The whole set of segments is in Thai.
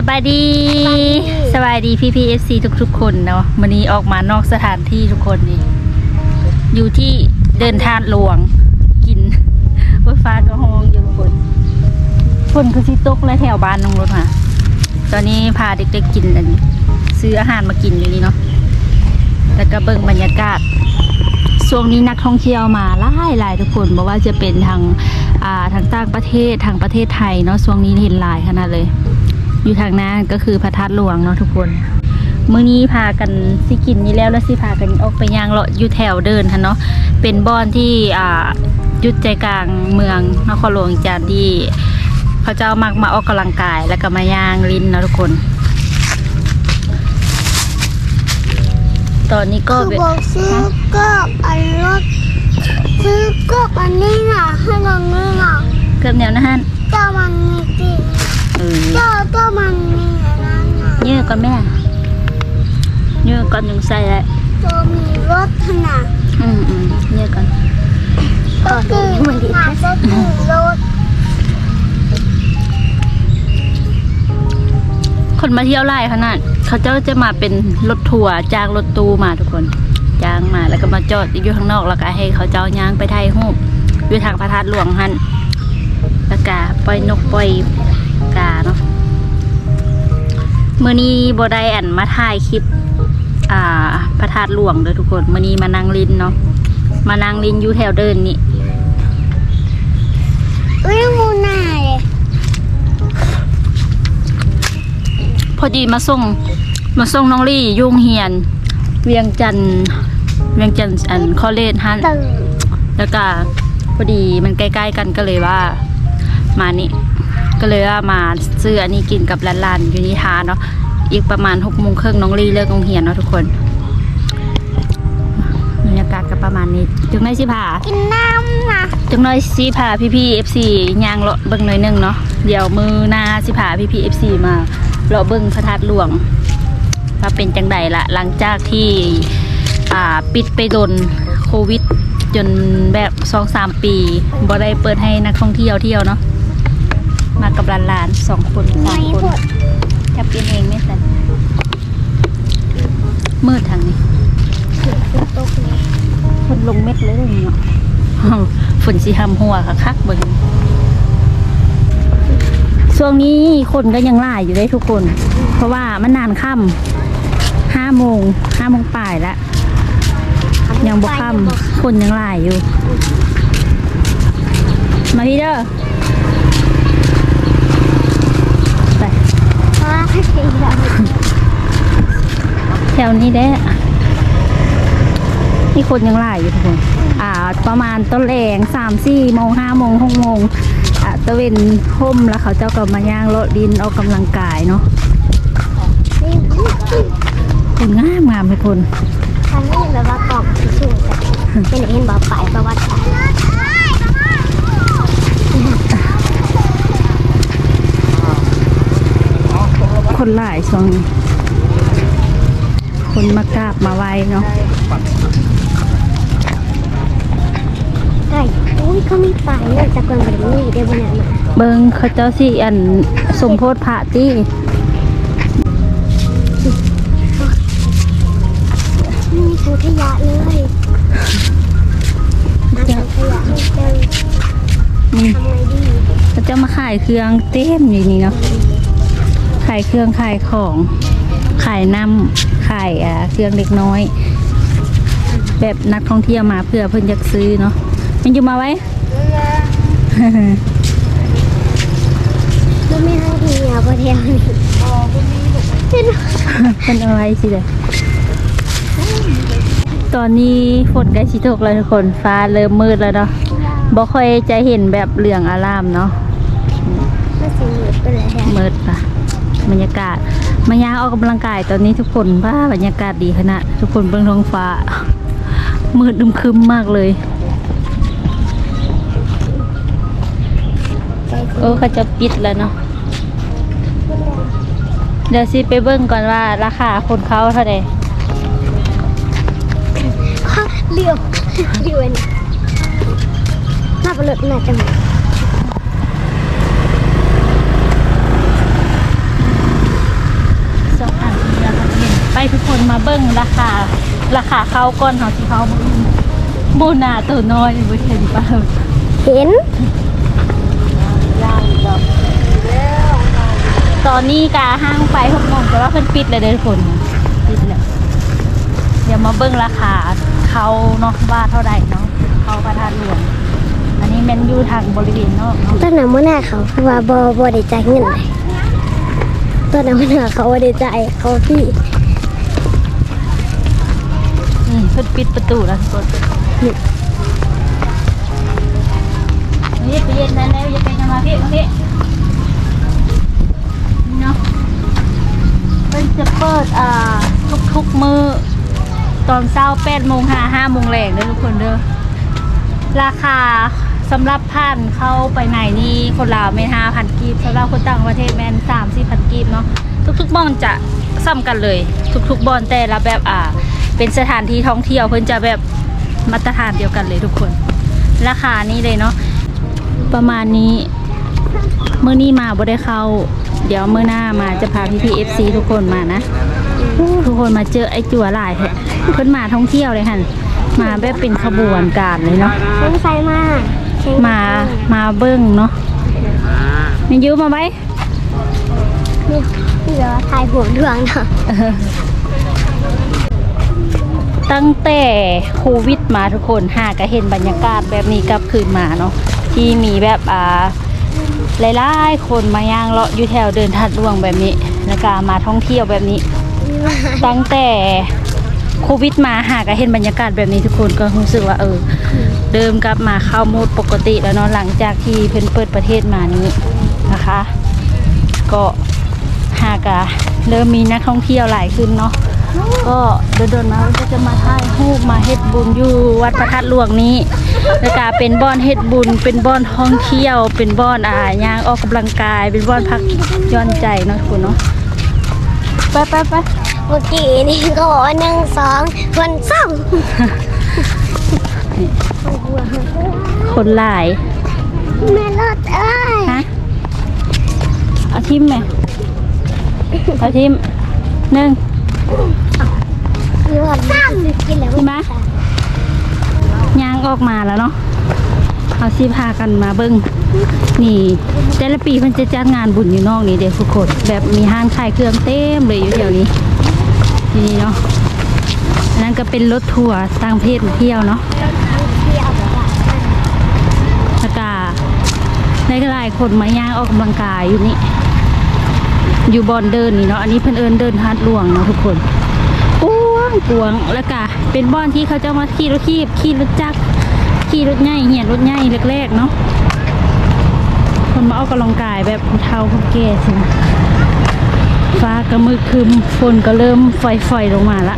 สบายดีสบายดีพี่พีเอฟซีทุก ๆ คนเนาะวันนี้ออกมานอกสถานที่ทุกคนนี่อยู่ที่เดินทางหลวง กินรถฟ้ากระหองอยู่คนฝนคือสิตกและแถวบ้านน้องรถค่ะ ตอนนี้พาเด็กๆกินอันนี้ซื้ออาหารมากินอยู่นี่เนาะแล้วก็เบิ่งบรรยากาศช่วงนี้นักท่องเที่ยวมาหลายหลายทุกคนบอกว่าจะเป็นทางอาทางต่างประเทศทางประเทศไทยเนาะช่วงนี้เห็นหลายขนาดเลย อยู่ทางหน้าก็คือพระธาตุหลวงเนาะทุกคนมื้อนี้พากันสิกินนี่แล้วแล้วสิพากันออกไปย่างเลาะอยู่แถวเดินค่ะเนาะเป็นบ่อนที่อ่าอยุดใจกลางเมืองนครหลวงจานที่เขาเจ้ามักมาออกกำลังกายแล้วก็มาย่างลิ้นเนาะทุกคน ตอนนี้ก็คือแบบบอกซื้อกบอันรถซื้อกบอันนี้น่ะให้เรานี่น่ะเกือบแนวนะฮะ เจ้ามันมีจริงเออเจ้าเจ้ามันมีอันนั้นน่ะเยอะก่อนแม่เยอะก่อนยังใส่แล้วเจ้ามีรถขนาดอืมอืมเยอะก่อนก็คือมันดีนะก็คือรถคนมาเที่ยวไล่ขนาดเขาเจ้าจะมาเป็นรถทัวร์จ้างรถตู้มาทุกคนจ้างมาแล้วก็มาจอดอยู่ข้างนอกแล้วก็ให้เขาเจ้าย่างไปไทยรูปอยู่ทางพระธาตุหลวงหัน แล้วก็ปล่อยนกปล่อยกาเนาะมื่อนี้บได้อันมาถ่ายคลิป อ่าพระธาตุหลวงเลยทุกคนมื่อนี้มานั่งลินเนาะมานั่งลินอยู่แถวเดินนี่อุ้ยมูน่าเลยพอดีมาส่ง มาส่งน้องลี่ยุ่งเฮียน เวียงจันทน์เวียงจันทน์อันคอเลจฮันตื่นแล้วก็พอดีมันใกล้ ๆ กันก็เลยว่า มานี่ก็เลยว่ามาซื้ออันนี้กินกับร้านๆอยู่นิทานเนาะอีกประมาณหกโมงครึ่งน้องลี่เลิกโรงเรียนเนาะทุกคนบรรยากาศก็ประมาณนี้จึงได้สิพากินน้ำนะจังน้อยสิพาพี่พี่เอฟซีย่างเลาะเบิ่งหน่อยหนึงเนาะเดี๋ยวมือหน้าสิพาพี่พี่เอฟซีมาเลาะเบิ่งพระธาตุหลวงว่าเป็นจังใดละหลังจากที่อ่าปิดไปโดนโควิด จนแบบสองสามปีบ่ได้เปิดให้นักท่องเที่ยวเที่ยวเนาะ มากับหลานๆสองคนสามไม่คนพูดจับกินเองไม่สันมืดทางนี้ถึงฝนตกเลยฝนลงเม็ดเลยเนาะฝนสีหำหัวค่ะคักเบิ่งช่วงนี้คนก็ยังล่ายอยู่ได้ทุกคน เพราะว่ามันนานค่ำห้าโมงห้าโมงป่ายแล้วยังบ่ค่ำคนยังล่ายอยู่ มาพี่เด้อไป เพราะว่าเขาใช้ แถวนี้แด้นี่คนยังล่ายอยู่ทุกคน อ่า ประมาณต้นแรงสามสี่โมงห้าโมงหกโมงอ่าตะเวนห่มแล้วเขาเจ้าก็มาย่างรถดินออกกำลังกายเนาะนี่คนงามงามทุกคนทำให้แบบว่ากล่องสูงๆเป็นเห็นบอกไปประวัติศาสตร์ คนหลายช่วงนี้คนมากราบมาไหว้เนาะไก่อุ้ยเขามีไฟเลยจากกลางบริเวณได้บนนั้นมาเบิงเขาเจ้าสิอันสมโพธพระที่มีถังขยะเลยมาถังขยะไม่เจอนี่ทำไงดีเขาเจ้ามาขายเครื่องเต็มอยู่นี่เนาะ ขายเครื่องขายของขายน้ำขายอ่าเครื่องเล็กน้อย แบบนักท่องเที่ยวมาเพื่อเพิ่นอยากซื้อเนาะมันอยู่มาไว้ก็ไม่ทั้งทีอะประเทศนี้เป็นเป็นอะไรสิเลยตอนนี้ฝนใกล้ชิตกแล้วทุกคนฟ้าเริ่มมืดแล้วเนาะบ่ค่อยจะเห็นแบบเหลืองอารามเนาะไม่สีเหลืองไปเลยฮะมืดปะ บรรยากาศมายางออกกำลังกายตอนนี้ทุกคนว่าบรรยากาศดีขนาดทุกคนเบื้องท้องฟ้า มืดอึมครึมมากเลยเออเขาจะปิดแล้วเนาะเดี๋ยวสิไปเบิ่งก่อนว่าราคาคนเขาเท่าไหร่เหลียวเหลียวนี่หน้าประหลาดน้าจัง เบิ่งราคา ราคาเข้าก้อนเขาที่เขาโบนาตัวน้อยบ่เห็นป่ะเห็นตอนนี้กาห้างไปหกโมงแต่ว่าเพิ่นปิดเลยเด้อทุกคนปิดแล้วเดี๋ยวมาเบิ่งราคาเขาเนาะว่าเท่าไหร่เนาะเขาประทานหลวงอันนี้แมนอยู่ทางบริเวณนอกเนาะตอนนั้นมื่อหน้าเขาคือว่าบอบได้จ่ายเงินเลยตอนนั้นมื่อหน้าเขาบ่ได้จ่ายเขาพี่ พิ่นปิดประตูแล้วทุกคนนี่ไปเย็นนั้นแล้วอย่าไปกันมาพี่มาพี่เนาะเพิ่นจะเปิดอ่าทุกๆมือตอนเช้า8โมง5 5โมงแรงเด้อทุกคนเด้อราคาสำหรับผ่านเข้าไปไหนนี่คนลาวไม่ห้าพันกีบสำหรับคนต่างประเทศแม่นสามสี่พันกีบเนาะทุกๆบอนจะซ้ำกันเลย ทุกๆบอนแต่ละแบบอ่า เป็นสถานที่ท่องเที่ยวเพิ่นจะแบบมาตรฐานเดียวกันเลยทุกคน ราคานี้เลยเนาะประมาณนี้เมื่อนี้มาบ่ได้เข้า เดี๋ยวเมื่อหน้ามาจะพาพี่พีเอฟซีทุกคนมานะทุกคนมาเจอไอ้จัวหลายแฮะเพิ่นมาท่องเที่ยวเลยค่ะมาแบบเป็นขบวนการเลยเนาะสงสัยมากมามาเบิ้งเนาะมียูมาไว้นี่นี่เดี๋ยวถ่ายหัวดวงเนาะเออ ตั้งแต่โควิดมาทุกคนหากะเห็นบรรยากาศแบบนี้กลับคืนมาเนาะที่มีแบบอ่าหลายๆคนมาย่างเลาะอยู่แถวเดินทัดดวงแบบนี้ แล้วก็มาท่องเที่ยวแบบนี้ ตั้งแต่โควิดมาหากะเห็นบรรยากาศแบบนี้ทุกคนก็รู้สึกว่าเออ เดิมกลับมาเข้าโหมดปกติแล้วเนาะหลังจากที่เพิ่นเปิดประเทศมานี้นะคะ ก็หากะเริ่มมีนักท่องเที่ยวหลายขึ้นเนาะ ก็เดินๆมาก็จะมาถ่ายรูปมาเฮ็ดบุญอยู่วัดพระธาตุหลวงนี้แล้วก็เป็นบ่อนเฮ็ดบุญ เป็นบ่อนท่องเที่ยว เป็นบ่อนอ่าย่างออกกำลังกาย เป็นบ่อนพักหย่อนใจเนาะทุกคนเนาะไปไปไปเมื่อกี้นี่ก็บอกว่าหนึ่งสองคนสองคนหลายแม่รอดเอ้ยฮะเอาทิมไหมเอาทิมหนึ่ง รอดซ้กินแล้วใช่ไหมยางออกมาแล้วเนาะเอาสิพากันมาเบิ้งนี่ แต่ละปีมันจะจัดงานบุญอยู่นอกนี่เด็กทุกคนแบบมีห้างขายเครื่องเต็มเลยอยู่แถวนี้ที่นี่เนาะอันนั้นก็เป็นรถทัวร์ต่างประเทศมาเที่ยวเนาะแล้วก็ในกระไรคนมาย่างออกกำลังกายอยู่นี่ อยู่บอนเดินนี่เนาะ อันนี้เพิ่นเอินเดินฮัดหลวงเนาะทุกคนกวางกวางแล้วก็เป็นบ้อนที่เขาจะมาขี่รถขีบขี่รถจักรขี่รถใหญ่เหี่ยรถใหญ่แรกๆเนาะคนมาออกกำลังกายแบบผู้เฒ่าผู้แก่สินะฟ้าก็มืดครึมฝนก็เริ่มฝอยๆลงมาละ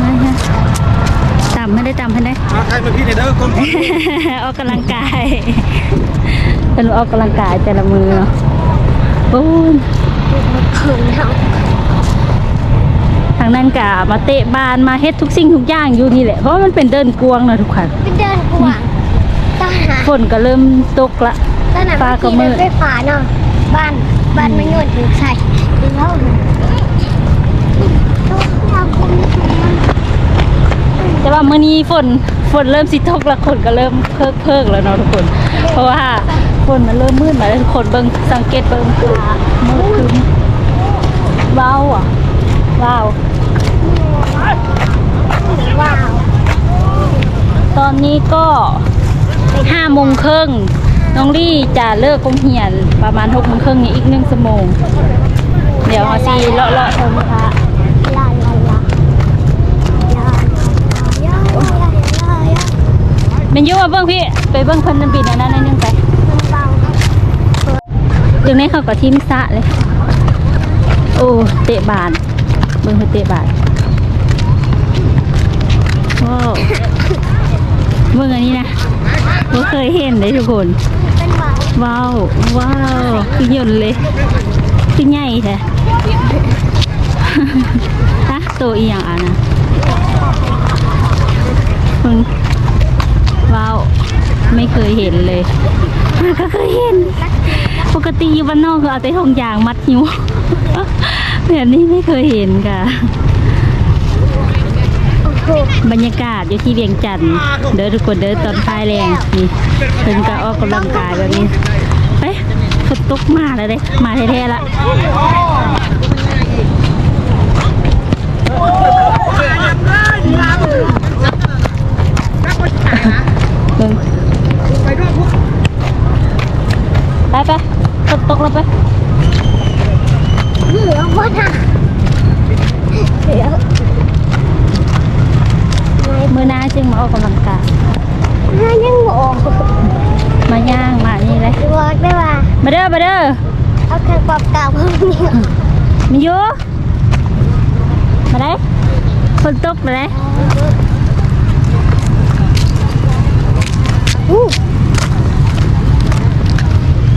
มาฮะต่ำไม่ได้ต่ำให้ได้เอาใครมาพี่ในเด้อคนพี่ออกกำลังกายเป็นออกกำลังกายแต่ละมือเนาะ โอ้ยคืนเนาะทางนั้นกะมาเตะบานมาเฮ็ดทุกสิ่งทุกอย่างอยู่นี่แหละ เพราะว่ามันเป็นเดินกวางเนาะทุกคนไปเดินกวางตอนหาฝนก็เริ่มตกละตอนนั้นฟ้าก็มืดขี่รถไฟฟ้าเนาะบ้านบ้านไม่ยนถึงใส่แล้วเราคงแต่ว่ามื้อนี้ฝนฝนเริ่มสิตกแล้วคนก็เริ่มเพิกเพิกแล้วเนาะทุกคน เพราะว่า คนมันเริ่มมืดมาแล้วทุกคนเบิ่งสังเกตเบิ่งตามืดขึ้นว้าวอะว้าวว้าว ตอนนี้ก็ห้าโมงครึ่งน้องลี่จะเลิกกงเหียนประมาณหกโมงครึ่งนี้อีกหนึ่งชั่วโมง เดี๋ยวเอาซีเลาะเลาะชมค่ะเป็นยุ่งมาเบิ้งพี่ ไปเบิ้งคนนันบินอันนั้นนิดนึงไป จึงนี้เขาก็ทิมสะเลย โอ้เตะบานเบิ้งเขาเตะบานว้าวเบิ้งอันนี้นะไม่เคยเห็นเลยทุกคนว้าวว้าวคือยนเลยคือใหญ่แท้ฮะตัวอีหยังอะนะมึงว้าว ไม่เคยเห็นเลย ก็เคยเห็น ปกติอยู่บ้านนอกก็เอาแต่ทงยางมัดหิวแบบนี้ไม่เคยเห็นค่ะ บรรยากาศอยู่ที่เวียงจันทร์เดินทุกคนเดินตอนพายแรงนี่เพิ่นก็ออกกำลังกายแบบนี้ไปฝนตกมาแล้วเด้มาแท้ๆละเบิ่งไปไปฝนตกแล้วไป เหลือวะนะเหลือ มื้อหน้าจึงมาออกกำลังกาย น่ายังบอก มาย่างมานี่เลย บอกได้ว่า มาเด้อมาเด้อ เอาแค่ปอบกาวเพิ่มนี่ มี อยู่มาได้ฝนตกมาได้อู้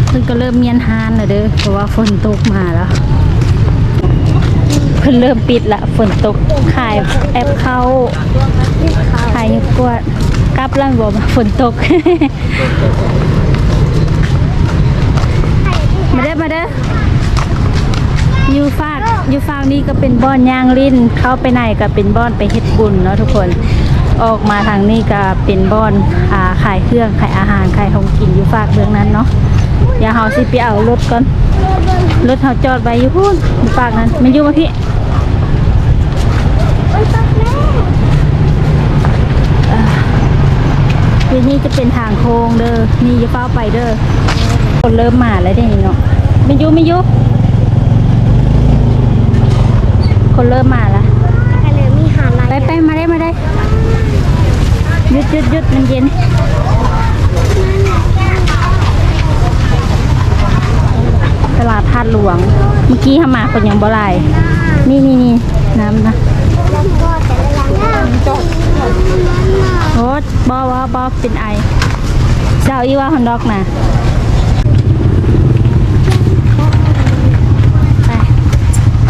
เพิ่นก็เริ่มเมียนฮานแล้วเด้อเพราะว่าฝนตกมาแล้วเพิ่นเริ่มปิดละฝนตกขายแอปเข้าขายยุกวดกลับแล้วบอกว่ฝนตกมาเด้อมาเด้อ อยู่ฝากนี่ก็เป็นบ้อนย่างลิ้น เข้าไปไหนก็เป็นบ้อนไปเฮ็ดบุญเนาะทุกคน ออกมาทางนี้ก็เป็นบ้อนอ่าขายเครื่องขายอาหารขายของกินอยู่ฝากเบื้องนั้นเนาะเดี๋ยวเฮาสิไปเอารถก่อน รถเฮาจอดไว้อยู่พูนอยู่ฝากนั้นมันอยู่มาพี่อ้ยตกแม่ทีนี้จะเป็นทางโค้งเด้อนี่จะเฝ้าไปเด้อคนเริ่มมาแล้วเด้นี่เนาะไม่ยุไม่ยุ คนเริ่มมาแล้วกันเลยมีหาอะไรไปไปมาได้มาได้หยุดหยุดหยุดมันเย็นตลาดธาตุหลวง เมื่อกี้ทำมาคนยังบ่หลายนี่นี่นี่น้ำนะแล้วก็แต่ละอย่างจดโอ้บอบอบอเป็นไอเจ้าอีว่าฮอนดอกนะไป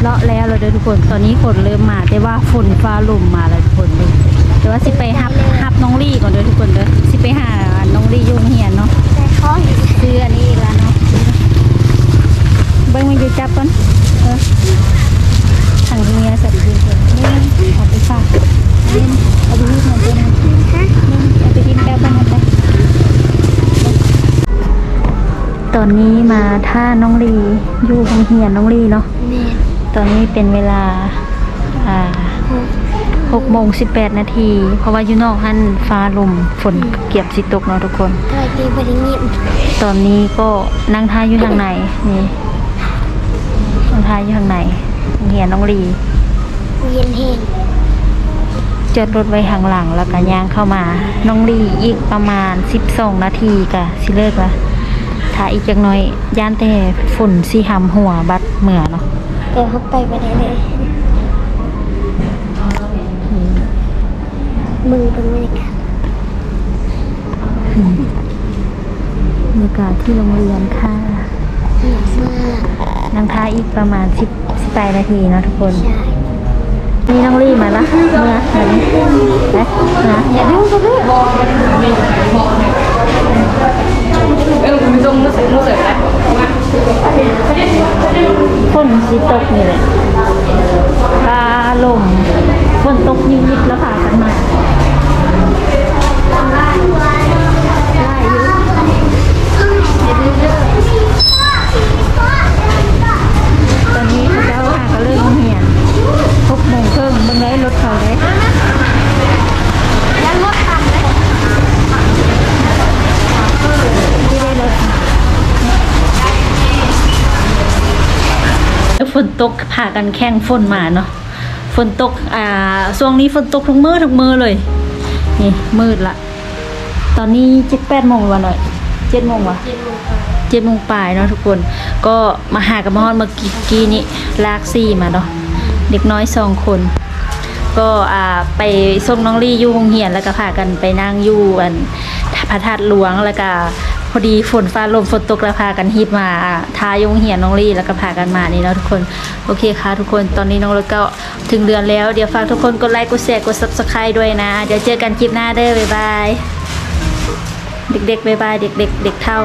เลาะ แล้วเราเด้อทุกคนตอนนี้ฝนเริ่มมาแต่ว่าฝนฟ้าลมมาแล้วทุกคนเลยแต่ว่าสิไปฮับฮับน้องลี่ก่อนเด้อทุกคนเด้อสิไปหาน้องลี่อยุ่โรงเฮียนเนาะแต่เขาเห็นซื้ออันนี้อีกแล้วเนาะเบิ้งมันอยู่จับก่อนเออทางนี้สัตว์ดีเลยนี่เอาไปฝากนี่เอาไปที่มันเป็นฮะเอาไปกินแก้วบ้างนะไปตอนนี้มาท่าน้องลีอยู่โรงเรียนน้องลีเนาะเนี่ย ตอนนี้เป็นเวลาอ่าหกโมงสิบแปดนาที เพราะว่าอยู่นอกหันฟ้าลมฝนเกียบสิตกเนาะทุกคนเคยดีบริเงียบตอนนี้ก็นั่งท่าอยู่ทางไหนนี่นั่งท่าอยู่ทางไหนเหียนน้องลีเย็นเฮงจอดรถไว้ข้างหลังแล้วก็ย่างเข้ามา น้องลีอีกประมาณ12นาทีกะสิเลิกละถ้าอีกจักหน้อยย่านแต่ฝนสิหำหัวบัดเหมือเนาะ เดี๋ยวเขาไปไปได้เลยมึงเป็นบรรยากาศบรรยากาศที่โรงเรียนค่ะเหนียวมากนั่งท่าอีกประมาณ10 18นาทีเนาะทุกคน ใช่นี่น้องลีมาละเมื่อไหร่ไปนะอย่าดื้อก็ดื้อ ฝนสิตกนี่แหละตาลมฝนตกยิบๆแล้วค่ะกันมาได้เยอะอนนี้เขาเจ้าหาก็เลิกโรงเรียนหกโมงครึ่งเบิ่งได้รถเขาได้ แล้วรถทำไหม ที่ได้รถแล้วฝน ตกพากันแข่งฝนมาเนาะฝนตกอ่าช่วงนี้ฝนตกทุกมือทุกมือเลย นี่มืดละตอนนี้เจ็ดแปดโมงวะหน่อยเจ็ดโมงวะเจ็ดโมงปลายเนาะทุกคน ก็มาหากับมอดเมื่อกี้กี้นี้ลากซี่มาเนาะเด็กน้อยสองคน ก็อ่าไปส่งน้องลี่อยู่โรงเรียนแล้วก็พากันไปนั่งอยู่อันพระธาตุหลวงแล้วก็พ อดีฝนฟ้าลมฝนตกแล้วพากันฮิตมาทายงเหียนน้องลี่แล้วก็พากันมานี่เนาะทุกคนโอเคค่ะทุกคนตอนนี้น้องรถก็ถึงเดือนแล้วเดี๋ยวฝากทุกคนกดไลค์กดแชร์กดซับสไคร b ์ด้วยนะ เดี๋ยวเจอกันคลิปหน้าเด้อบ๊ายบายเด็กๆบ๊ายบายเด็กๆเด็กเท่า